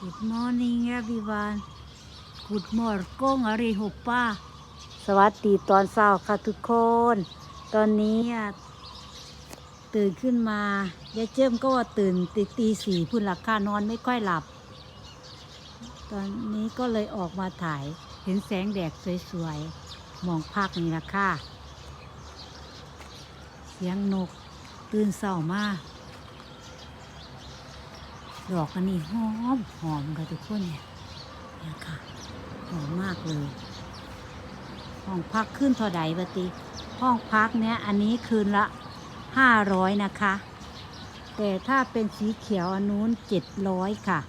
Good morning everyone Good morning อะไรหบป้า สวัสดีตอนเช้าค่ะทุกคน ตอนนี้อะตื่นขึ้นมายายเจิ้มก็ว่าตื่นตีตีสี่พุ่นหลักค่านอนไม่ค่อยหลับ ตอนนี้ก็เลยออกมาถ่ายเห็นแสงแดดสวยๆ มองภาคนี้ละค่ะ เสียงนกตื่นเศร้ามาก ดอกอันนี้หอมหอมค่ะทุกคนเนี่ยเนี่ยค่ะหอมมากเลยห้องพักขึ้นเท่าใดบติห้องพักเนี้ยอันนี้คืนละห้าร้อยนะคะ แต่ถ้าเป็นสีเขียวอันนู้นเจ็ดร้อยค่ะ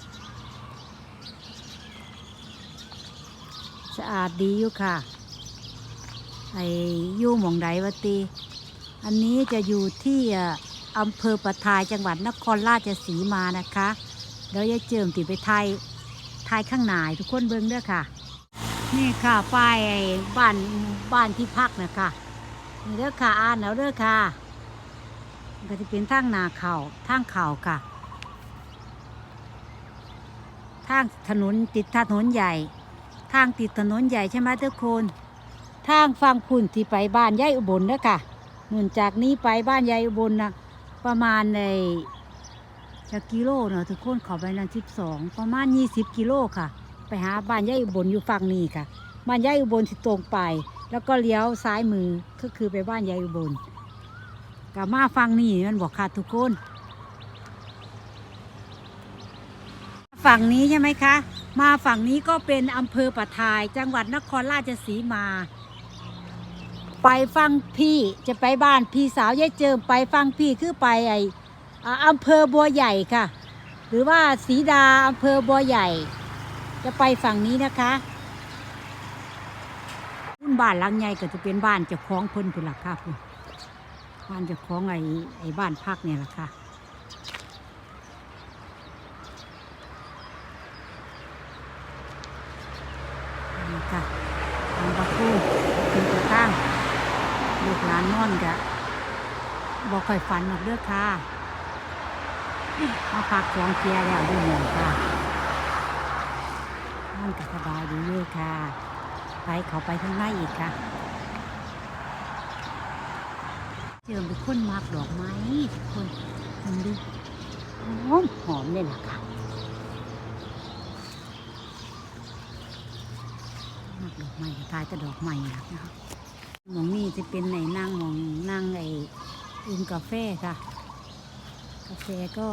สะอาดดีอยู่ค่ะไอ้ยู่หมองใดวะตีอันนี้จะอยู่ที่เอ่ออำเภอประทายจังหวัดนครราชสีมานะคะ เดี๋ยวยายเจิมติไปไทยไทยข้างหนาให้ทุกคนเบิ่งเด้อค่ะ นี่ค่ะป้ายไอ้บ้านบ้านที่พักนะคะนี่เด้อค่ะอ่านแล้วเด้อค่ะก็จะเป็นทางนาเขาทางเขาค่ะทางถนนติดถนนใหญ่ ทางติดถนนใหญ่ใช่ไหมทุกคนทางฟังพุ่นที่ไปบ้านยายอุบลเด้อค่ะหนุนจากนี้ไปบ้านยายอุบลนะประมาณใน จะกิโลเนาะทุกคนเขอไปนั่นสิบสองประมาณยี่สิบกิโลค่ะ ไปหาบ้านยายอุบลอยู่ฝั่งนี้ค่ะบ้านยายอุบลที่ตรงไป แล้วก็เลี้ยวซ้ายมือก็คือไปบ้านยายอุบลกับมาฟังนี่มันบอกค่ะทุกคนฝั่งนี้ใช่ไหมคะ มาฝั่งนี้ก็เป็นอำเภอปะทาย จังหวัดนครราชสีมา ไปฟังพี่จะไปบ้านพี่สาวยายเจิมไปฟังพี่คือไปไอ อำเภอบัวใหญ่ค่ะ หรือว่าศรีดาอำเภอบัวใหญ่ จะไปฝั่งนี้นะคะพุ่นบ้านหลังใหญ่ก็จะเป็นบ้านเจ้าของเพิ่นเป็นหลักค่ะคุณบ้านเจ้าของไอ้ไอ้บ้านพักเนี่ยแหละค่ะนี่ค่ะทางประตูคือกระตั้งลูกหลานนอนกะบอกค่อยฝันหรอกเด้อค่ะ มาพักสองเทียแล้วดูเหมือนค่ะนอนก็สบายดีเลยค่ะ ไปเขาไปข้างในอีกค่ะเจอเป็นคนมากดอกไม้ทุกคนมันดูหอมหอมเลยล่ะค่ะมากดอกไม้ทายแต่ดอกไม้นะคะมองนี่จะเป็นในนั่งมองนั่งไอ้อุ่นกาแฟค่ะ กาแฟก็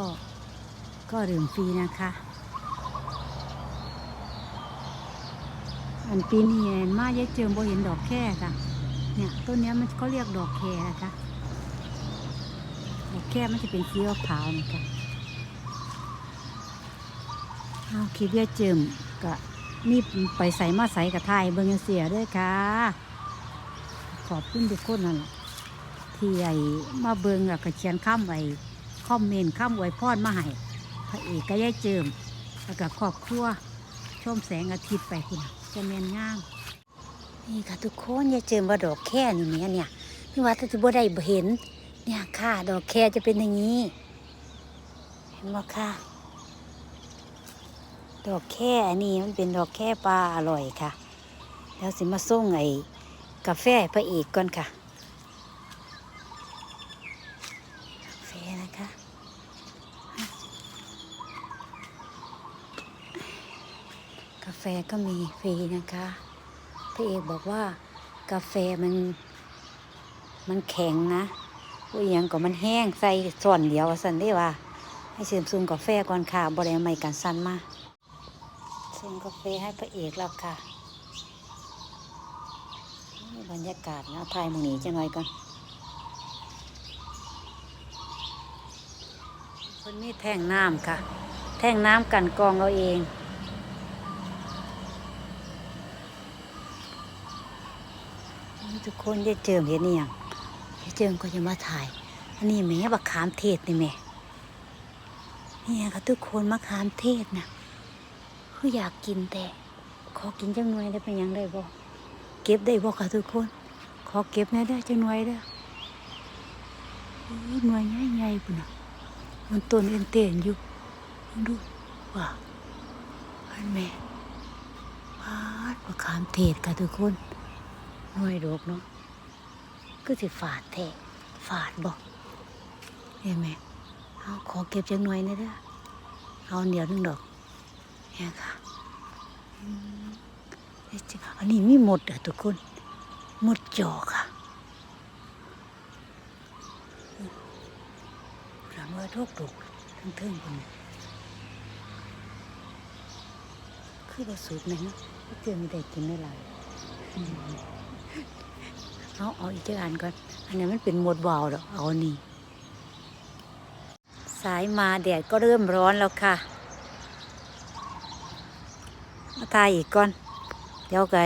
ก็ดื่มฟรีนะคะ อันปีนี้มาเยอะเจิมบ่เห็นดอกแค่ค่ะ เนี่ยต้นนี้มันเขาเรียกดอกแคนะคะ ดอกแค่มันจะเป็นสีขาวนะคะเอาคลิปเยอะเจิมก็นี่ไปใส่มาใส่กับไทยเบิงเสียด้วยค่ะ ขอบคุณทุกคนนั่นล่ะที่ไอ้มาเบิงแล้วก็เขียนข้ามไว้ คอมเมนต์ข้ามไว้พอดมาให้พระเอกก็ยายเจิมแล้วก็ครอบครัวชมแสงอาทิตย์ไปคุณจะเมียนงามนี่ค่ะทุกคนยายเจิมว่าดอกแค่นี่เนี้ยเนี่ยพี่ว่าถ้าจะบ่ได้เห็น เนี่ยค่ะดอกแค่จะเป็นอย่างนี้ เห็นบ่ค่ะ ดอกแค่อันนี้มันเป็นดอกแค่ปลาอร่อยค่ะ แล้วสิมาส่งไอ้กาแฟพระเอกก่อนค่ะ กาแฟนะคะ กาแฟก็มีฟรีนะคะพระเอกบอกว่ากาแฟมัน มันแข็งนะผู้ยังก็มันแห้งใส่ส่วนเดียวสันได้ว่า ให้เสริมซุมกาแฟก่อนค่ะบริเอาไม่กันสั้นมาส่งกาแฟให้พระเอกแล้วค่ะนี่บรรยากาศนะถ่ายมึงหนีจะหน่อยก่อนคนนี้แท่งน้ำค่ะ แท่งน้ำกันกองเอาเอง ทุกคนได้เจิมเห็นนี่ยังได้เจิมก็จะมาถ่าย อันนี้แม่บักขามเทศนี่แม่นี่ค่ะทุกคนมะขามเทศนะคืออยากกินแต่ ขอกินจังหน่วยได้เป็นยังได้บ่เก็บได้บ่ค่ะทุกคน ขอเก็บแน่ได้จังหน่วยเด้อหน่วยใหญ่ๆปุ่นน่ะมันต้นเอ็นเตนอยู่ดูว่าอันแม่ปาดมะขามเทศค่ะทุกคน หน่วยดอกเนาะก็สิฝาดแท้ฝาดบอกเห็นไหมเอาขอเก็บจังหน่อยนะเด้อเอาอันเดียวนึงดอกเนี่ยค่ะอันนี้มีหมดอะทุกคนหมดจอค่ะพระเมื่อทุกดอกทั้งเทิงคนนี้คือประสูตรนะฮะเจอไม่ได้กินไม่หลายอืม เอาเอาอีกเจ้าอันก่อน อันนี้มันเป็นหมดวาวดอกเอาอันนี้สายมาแดดก็เริ่มร้อนแล้วค่ะ มาทายอีกก่อน เดี๋ยวไก่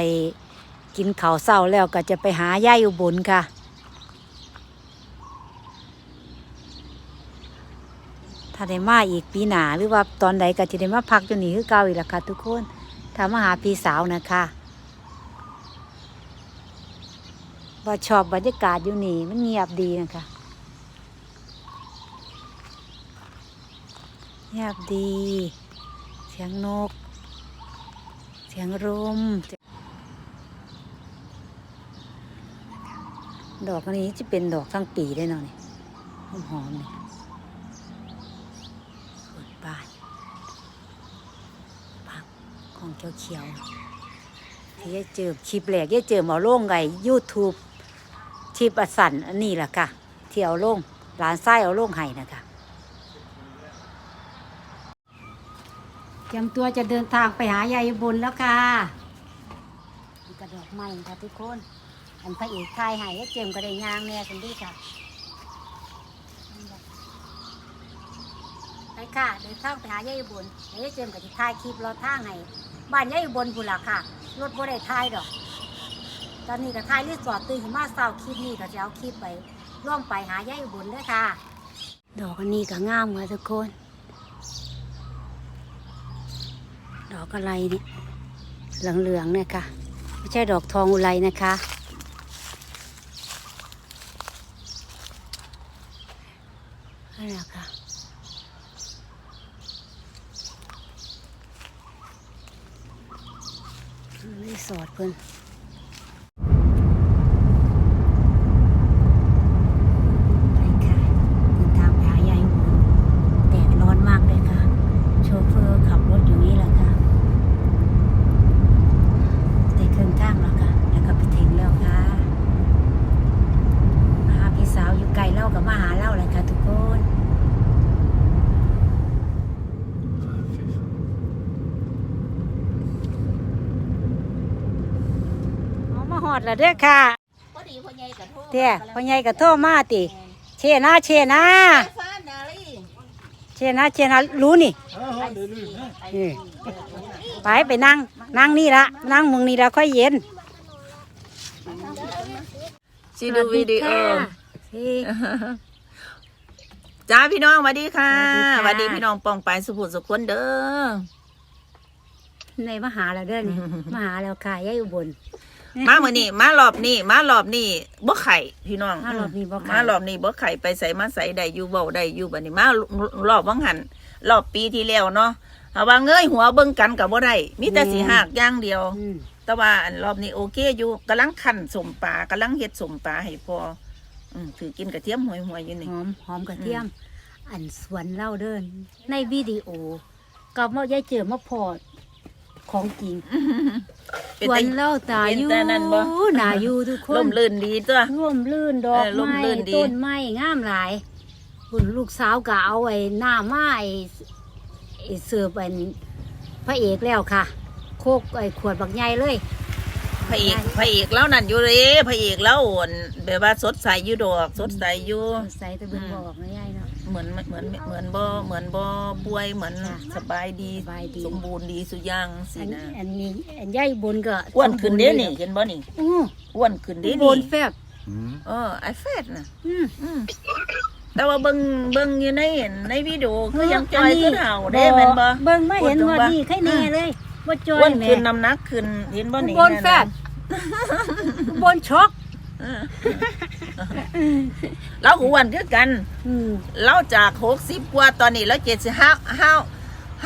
กินข้าวเศร้าแล้วก็จะไปหาย่ายอุบลค่ะถ้าได้มาอีกปีหนาหรือว่าตอนใดก็จะได้มาพักจนหนีคือเก่าอีกละค่ะทุกคนถ้ามาหาพี่สาวนะคะ ว่าชอบบรรยากาศอยู่นี่มันเงียบดีนะคะเงียบดี เสียงนก เสียงลมดอกอันนี้จะเป็นดอกทั้งปีได้เนาะนี่หอมๆนี่เปิดบ้านพักของเขียวเขียวๆที่ยายเจิมคลิปแรกยายเจิมเอาลงไงยูทูบ ชิปอสันอันนี้แหละค่ะที่เอาลงร้านไส้เอาลงให้นะคะเตรียมตัวจะเดินทางไปหายายบุญแล้วค่ะกระดอกไม้ค่ะทุกคน อันพระเอกทายให้ยายเจมก็ได้ยางเนี่ยสันดีค่ะไปค่ะเดินทางไปหายายอุบลเดี๋ยเจอกับที่ถ่ายคลิปรอท่างให้บ้านยายอุญบลพุ่นล่ะค่ะรถบ่ได้ถ่ายดอก ตอนนี้ก็ถ่ายรีสอร์ทตื่นมาเศร้าคลิปนี้ก็จะเอาคลิปไปร่วมไปหายายอุบลด้วยค่ะ ดอกอันนี้ก็งามค่ะทุกคน ดอกอะไรเนี่ยเหลืองๆเนี่ยค่ะ ไม่ใช่ดอกทองอุไรนะคะนั่นะค่ะรีสอร์ทเพิ่อนไปค่ะเดินทางไปหายายบุญแดดร้อนมากเลยค่ะ โชเฟอร์ขับรถอยู่นี่แหละค่ะได้ครึ่งทางแล้วค่ะ แล้วก็ไปถึงแล้วค่ะ มาหาพี่สาวอยู่ไกลเล่ากับมาหาเล่าเลยค่ะทุกคน เอามาหอ ดแล้วเด้อค่ะพอดีพ่อใหญ่กับโทษเตี้ยพ่อใหญ่ก็โทรมาติเชนะเชนะฟ้านาลีเชนะเชนะรู้นี่นี่ไปไปนั่งนั่งนี่ละนั่งมึงนี่ละค่อยเย็นซีดูวิดีโอสิจ้าพี่น้องสวัสดีค่ะสสวัวัสสดีดีค่ะพี่น้องปองไปายสุขุมสุขคนเด้อในมาหาแล้วเด้อนี่มาหาแล้วค่ะยายอุบล มาเมื่อนี้มารอบนี้มารอบนี้บ่ไข่พี่น้องมารอบนี้บ่ไข่มารอบนี้บ่ไข่ไปใส่มาใส่ได้อยู่เบาได้อยู่บัดนี้มารอบวังหันรอบปีที่แล้วเนาะเอาว่าเงยหัวเบิ่งกันกับบ่ได้มีแต่สีหักอย่างเดียวอืมแต่ว่าอันรอบนี้โอเคอยู่กำลังคั่นสมปลากำลังเฮ็ดสมปลาให้พออืมถือกินกระเทียมหวยๆอยู่นี่หอมหอมกระเทียม อันสวนเล่าเดิน ในวิดีโอก็มายายเจอมาพอด ของจริงเป็นสวแต่นเล่าตาอยู่เป็นแต่นั่นบ่ หนาอยู่ทุกคนล่มลื่นดีตัว ร่วมลื่นดอกเออร่มไม้รื่นดี ต้นไม้งามหลายคุณลูกสาวก็เอาไอ้หน้าไม้ไอ้เสือเป็นพระเอกแล้วค่ะ โคกไอ้ขวดบักใหญ่เลยพระเอกพระเอกแล้วนั่นอยู่เลยพระเอกแล้วอ่อนแบบว่าสดใสอยู่ดอก สดใสอยู่ ใส่ตะเบึงบอกนะยายเนาะ เหมือนเหมือนเหมือนบ่เหมือนบ่ป่วยเหมือนจ้ะสบายดีสบายดี สมบูรณ์ดีสุดอย่างสิอันนะอันนี้อันยายบนก็อ้วนขึ้นเด้นี่เห็นบ่นี่อู้อ้วนขึ้นเด้บนี่นแฟบเออไอแฟดน่ะ อืม อืมแต่ว่าเบิ่งเบิ่งอยู่ในในวิดีโอคือยังจอัอนยนี้คือเห่าเด้แม่นบ่ เบิ่งมาเห็นพูดถึงว่าว่านี่ใครแน่เลยว่าจอยอ้วนแม่ขึ้นน้ำหนักขึ้นเห็นบ่นี่บนแฟบ บนช็อก เออเราก็อ้วนคือกันอืมเราจากหกสิบกว่าตอนนี้เราเจ็ดสิบห้าห้า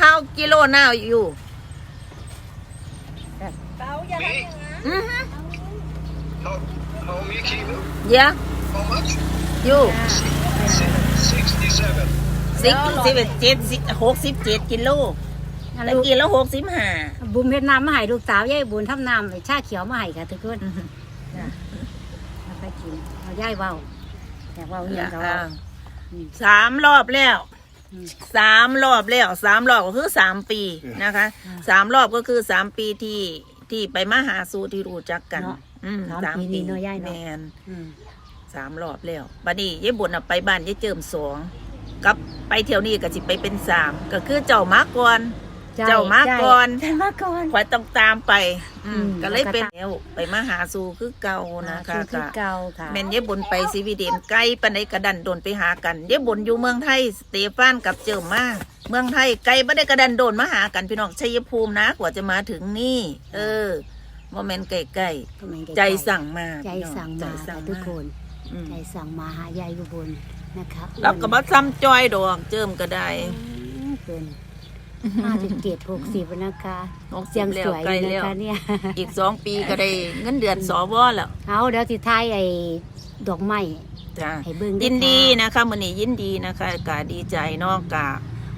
ห้ากิโลหน้าอยู่ Me? อือฮึ How, how many kilo? เดี๋ยว How much? อยู่ Sixty-seven. สิบสิบเอ็ดเจ็ดสิบหกสิบเจ็ดกิโลอะตะลูกกี้แล้วหกสิบห้าบุญเวียดนามมาให้ลูกสาวยายบุญทำน้ำไอ้ชาเขียวมาให้ค่ะทุกคนจ้ะเอาไป กินเอายายเว้าอยากเว้าอหยังก็เว้าอืมสามรอบแล้วอืม สามรอบแล้วสามรอบก็คือสามปีนะคะอ่าสามรอบก็คือสามปีที่ที่ไปมาหาสู่ที่รู้จักกัน เนาะอืมสามปีนี่เนาะยายเนาะ แมนอืมสามรอบแล้วบัดนี้ยายบุญน่ะไปบ้านยายเจิมสองกับไปเที่ยวนี้ก็สิไปเป็นสามก็คือเจ้ามาก่อนใช่ เจ้ามาก่อนใช่มาก่อนขอยต้องตามไป อืมอืมก็เลยเป็นแล้วก็แล้วไปมาหาสู่คือเก่านะคะคือคือก็เก่าค่ะแม่นยายบุญไปสวีเดนไกลปานใดกระดันโดนไปหากันยายบุญอยู่เมืองไทยสเตฟานกับเจิมมาเมืองไทยไกลบ่ได้กระดันโดนมาหากันพี่น้องชัยภูมินะกว่าจะมาถึงนี่ เออบ่แม่นใกล้ทำไมๆใจสั่งมาใจพี่น้อสั่งใจมาสั่งทุกมาคนอืมใจสั่งมาหายายอยู่บนนะครับแล้วก็บ่ซ้ำจอยดอกเจิมก็ได้อืมเป็น ห้าสิบเจ็ดหกสิบนะคะหกสิบยังแล้สววยใกล้อยู่นะแล้วคะเนี่ย อีกสองปีก็ได้เงินเดือนสวแล้วเอาเดี๋ยวสิท้ายไอ้ดอกไม้จ้า ให้เบิ่งยินดีนะนะคะมื้อนี้ยินดีนะคะกะดีใจเนาะกะ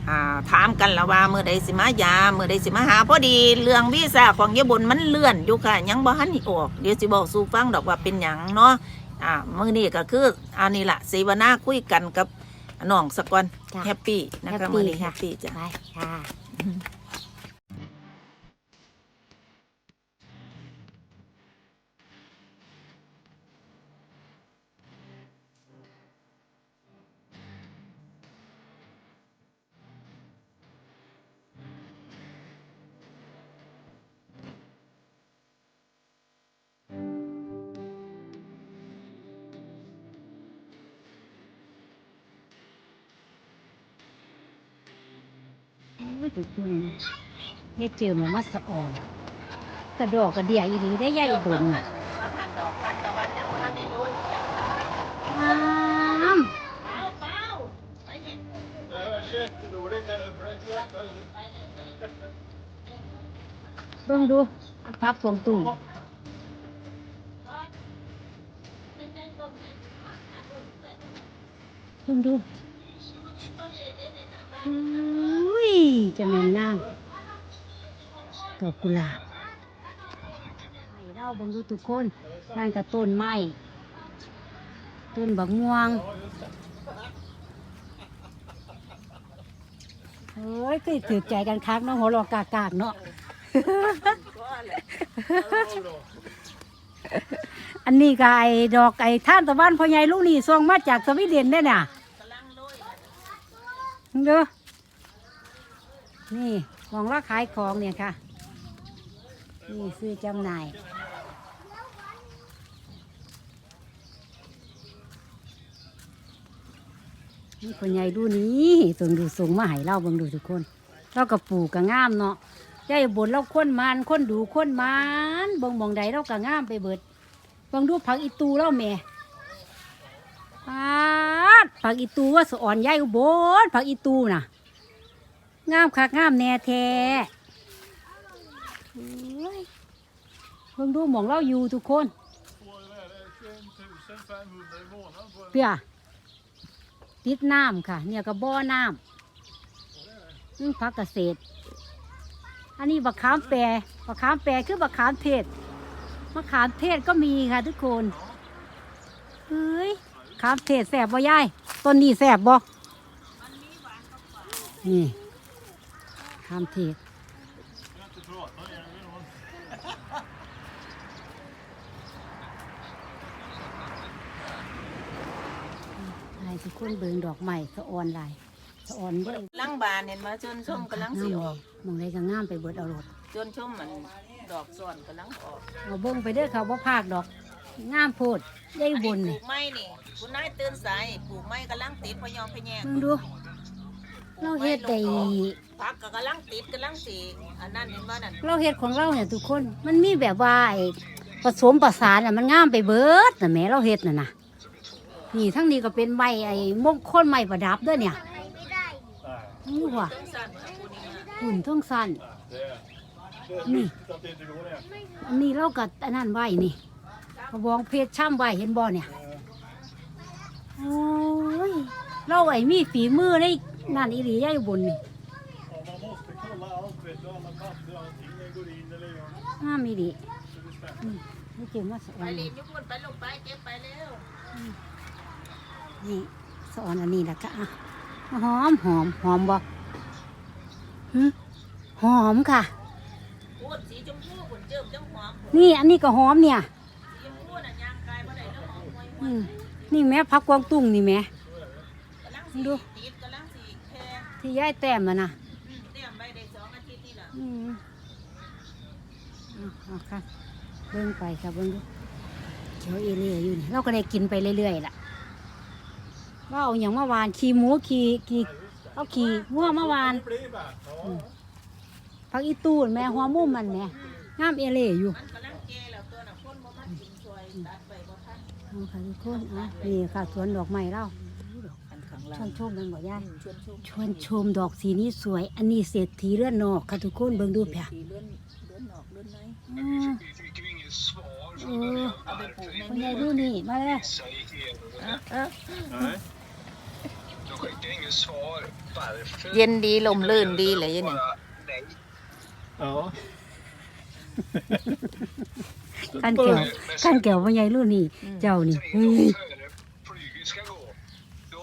อ่าถามกันละว่าเมื่อใดสิมายามเมื่อใดสิมาหาพอดีเรื่องวีซ่าของยายบุญมันเลื่อนอยู่ค่ะยังบ่ทันนี่ออกเดี๋ยวสิบอกสู่ฟังดอกว่าเป็นหยังเนาะอ่ามื้อนี้ก็คืออันนี้ล่ะเสวนาคุยกันกับ น้องสกอนจ้ะแฮปปี้นะคะมื้อนี้แฮปปี้จ้ะ ไปค่ะ ไม่ถูกคุณเฮ็ดเจอมันมาสะอ่อนกระดอกกระเดียอีหลีได้ใหญ่บนอะน้ำเบิ่งดูพักสวงตุ่มเบิ่งดูอุ้ย จะแม่นน้ำดอกกุหลาบให้เราบิ่งดูทุกคนนั่นก็ต้นไม้ต้นบักม่วงเฮ้ยคือถือใจกันคักเนาะหัวเรอกากากเนาะอันนี้ก็ไอ้ดอกไอ้ท่านตะวันพ่อใหญ่ลูกนี่ส่งมาจากสวีเดนได้น่ะเด้อ นี่มองว่าขายของเนี่ยค่ะ นี่ซื้อจำหน่าย นี่พ่อใหญ่ดูนี้ส่งดูส่งมาให้เราบิ่งดูทุกคนเรากับปลูกกับงามเนาะยายบนเราค้นมันค้นดูค้นมันบิ่งหมองใดเรากับงามไปเบิดบิ่งดูผักอีตูเราแม่ปาดผักอีตูว่าสอ่อนยายอุบลผักอีตูน่ะ งามคักงามแน่แท้เบิ่งดูหมองเราอยู่ทุกคนเปียติดน้ำค่ะ เนี่ยก็บ่อน้ำนี่พักเกษตร อันนี้บักขามแปรบักขามแปรคือบักขามเทศมะขามเทศก็มีค่ะทุกคนเฮ้ยขามเทศแสบบ่ยายต้นนี้แสบบ่นี่ ขามเทศให้ทุกคนเบิ่งดอกใหม่สะออนหลายสะออนเบิ่งลังบานเห็นมาจนชมกำลังสิออกมองได้ก็งามไปเบิดเอารถจนชมมันดอกส่วนกำลังออกเอาเบิ่งไปเด้อเขาบ่พากดอกงามโพดได้อันบุนี้ปลูญนี่กไม้นี่คุณนายตื่นสายปลูกไม้กำลังติดพะยอมพะแยงมึงดู เราเฮ็ดได้ผักก็กำลังติดกำลังสีอันนั้นเห็นว่านั่นเราเฮ็ดของเราเนี่ยทุกคนมันมีแบบว่าไอ้ผสมประสานน่ะมันงามไปเบิดน่ะแหม่เราเฮ็ดน่ะนะนี่ทั้งนี้ก็เป็นไม้ไอ้มงคลไม้ประดับเด้วยเนี่ยนี่ว่ะต้องสั่นกับคุณนี่มาหุ่นทั้งสั้นนี่อันนี้เรากัอันนั้นไว้นี่กระบองเพชรช่ำไว้เห็นบ่เนี่ยโอ้ยเราไอ้มีฝีมือใน นั่นอีหลีย่ายบนนี่ Ja, man måste kolla allt vet du, alla papper och allting när det går in eller gör. ห้ามอีหลี Så det stämmer. อืมนี่เจ๋งว่าสอไปนเรีนี่ยนยุคนไปลงไปเก็บไปเร็วนี่สอนอันนี้แหละก็อะหอมหอมหอมบ่หึหอมค่ะ พูดสีชมพูผลเจิมจังหอมนี่อันนี้ก็หอมเนี่ย สีชมพูน่ะยางกายบ่ได้แล้วหอมหวยหวอืยมนี่แม่พักกวางตุ้งนี่แม่ กำลังสีดู ติดกำลังสีแค่ ที่ย้ายแต้มมันนะอืมเตรียมไว้ได้สองอาทิตย์นี่ล่ะอืมเอาเอาค่ะเบิ่งไปค่ะเบิ่งดูเขียวเอเล่อยู่นี่เราก็ได้กินไปเรื่อยๆล่ะว่าเอาอย่างเมื่อวานขี่หมูขี่ขี่เอาขี่วัวเมื่อวาน Det blir bara. Ja. พักอีตูนแม่หัวมุมมันแม่งามเอเล่อยู่มันกำลังแก่แล้วตัวน่ะคนบ่มากินช่วยตัดไปบ่ทันเอาค่ะทุกคนอะนี่ค่ะสวนดอกไม้เรา อันข้างชล่าวงนชมมันบ่ยายชวนชมชวนชมดอกสีนี้สวย อันนี้เศรษฐีเลื่อนนอกค่ะทุกคนเบิ่งดูเพียสีเลื่อนเลื่อนออกเลื่อนในอืม Vi fick ju inget svar. Mm. från början. Ja, det får Varför คุณยายดูนี่มาเลย Säg igen. เออ Nej. De skickar inget svar. Varför? เย็นดีลมลื่นดีเลยยันนี่ Bara nej. Ja. กันแก้วกันแก้วพ่อใหญ่รุ่นนี่เจ้านี่ Tre เฮ้ย dagar före flyget ska gå. Då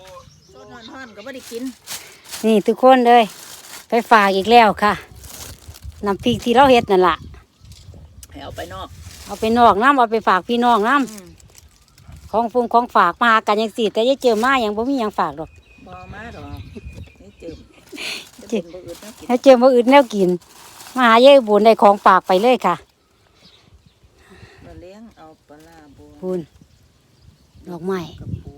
โซน ห่อนๆก็ไม่ได้กิน นี่ทุกคนเลย ไปฝากอีกแล้วค่ะน้ำพริกที่เราเฮ็ดนั่นล่ะให้เอาไปนอก เอาไปนอกน้ำเอาไปฝากพี่น้องน้อืมำของฟุงของฝากมาหากันยังสิแต่ยังเจอมายังบ่มีหยังฝากดอกบอมาดอกนี่เจิมเจิมบ่อึดนะกินถ้าเจอบ่อื่นแนวกินมาหายายบุญได้ของฝากไปเลยค่ะมาเลี้ยงเอาปลาร้าบัวบุญดอกไม้ กับปู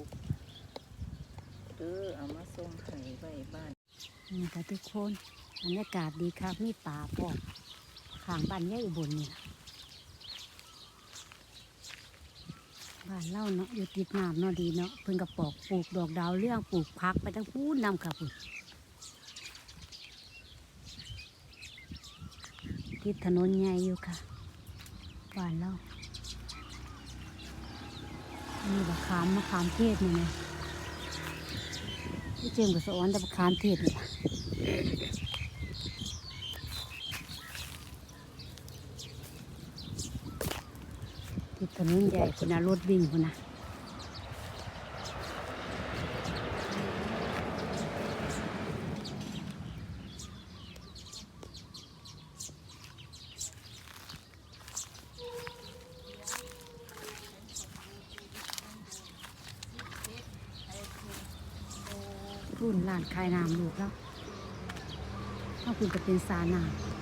เออเอามาส่งให้ไว้บ้าน นี่ค่ะทุกคนบรรยากาศดีครับมีป่าปอกข้างบ้านยายอุบลนี่ล่ะบ้านเล่าเนาะอยู่ติดน้ำเนาะดีเนาะเพิ่นก็ปอกปลูกดอกดาวเรื่องปลูกพักไปทั้งพูนนำค่ะพุ่นติดถนนใหญ่อยู่ค่ะบ้านเล่านี่บักขามมะขามเทศนี่ไงที่ เจียมกับสอนแต่คามเทศนี่ล่ะติดถนนใหญ่คนนะรถวิ่งคนนะ รุ่นร้านขายน้ำลูกแล้วถ้าคุณจะเป็นสาน้ำ